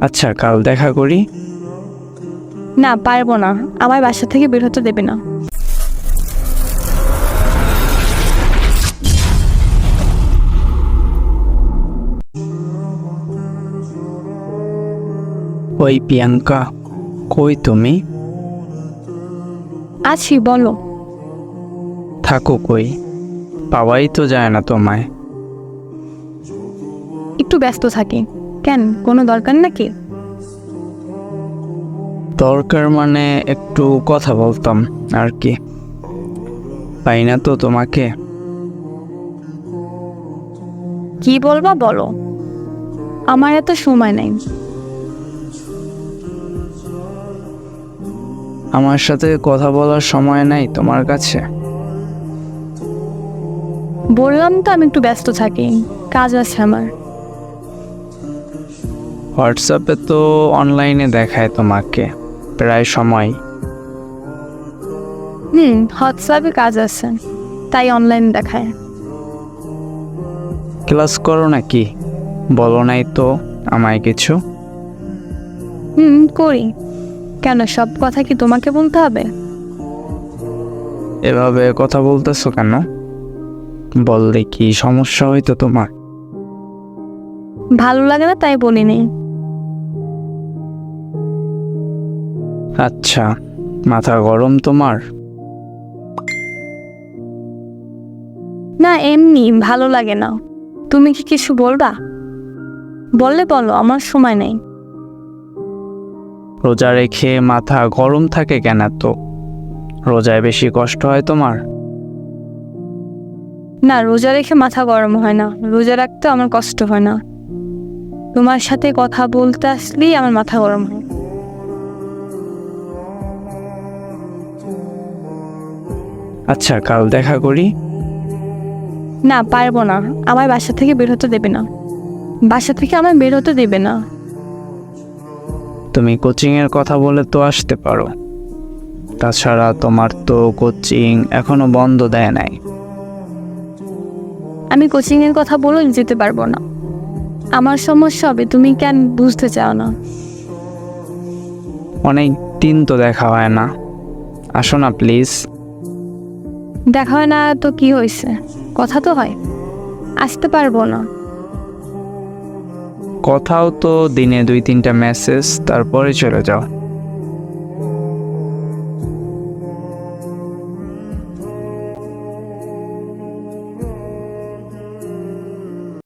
আচ্ছা কাল দেখা করি। না পারব না। আমার বাসা থেকে বের হতে দেবে না। ওই প্রিয়াঙ্কা কই তুমি? আছি বলো। থাকো কই। পাওয়াই তো যায় না তোমায়। একটু ব্যস্ত থাকি। কেন? কোনো দরকার নাকি? দরকার মানে একটু কথা বলতাম আর কি। পাই না তো তোমাকে? কি বলবা বলো। আমার এত সময় নেই। আমার সাথে কথা বলার সময় নাই তোমার কাছে? বললাম তো আমি একটু ব্যস্ত থাকি কাজ আছে আমার। হোয়াটসঅ্যাপে তো অনলাইনে দেখায় তোমাকে প্রায় সময়। হুম হোয়াটসঅ্যাপে কাজ আছে তাই অনলাইন দেখায়। ক্লাস করো নাকি? বলো নাই তো আমায় কিছু। হুম করি। কেন সব কথা কি তোমাকে বলতে হবে? এভাবে কথা বলতেছো কেন? বললে কি সমস্যা হইতো তোমার? ভালো লাগে না তাই বলিনি। আচ্ছা মাথা গরম তোমার? না এমনি ভালো লাগে না। তুমি কি কিছু বলবা? বললে বলো আমার সময় নেই। রোজা রেখে মাথা গরম থাকে কেন তো রোজায় বেশি কষ্ট হয় তোমার? না রোজা রেখে মাথা গরম হয় না। রোজা রাখতে আমার কষ্ট হয় না। তোমার সাথে কথা বলতে আসলেই আমার মাথা গরম হয়। আচ্ছা কাল দেখা করি। না পারব না। আমার বাসা থেকে বের হতে দেবে না। বাসা থেকে আমার বের হতে দেবে না। তুমি কোচিং এর কথা বলে তো আসতে পারো। তাছাড়া তোমার তো কোচিং এখনও বন্ধ দেয় নাই। আমি কোচিংয়ের কথা বলে যেতে পারব না। আমার সমস্যা হবে তুমি কেন বুঝতে চাও না? অনেক দিন তো দেখা হয় না। আসো না প্লিজ। দেখা হয় না তো কি হয়েছে? কথা তো হয়। আসতে পারব না। কথাও তো দিনে দুই তিনটা মেসেজ তারপরে চলে যাও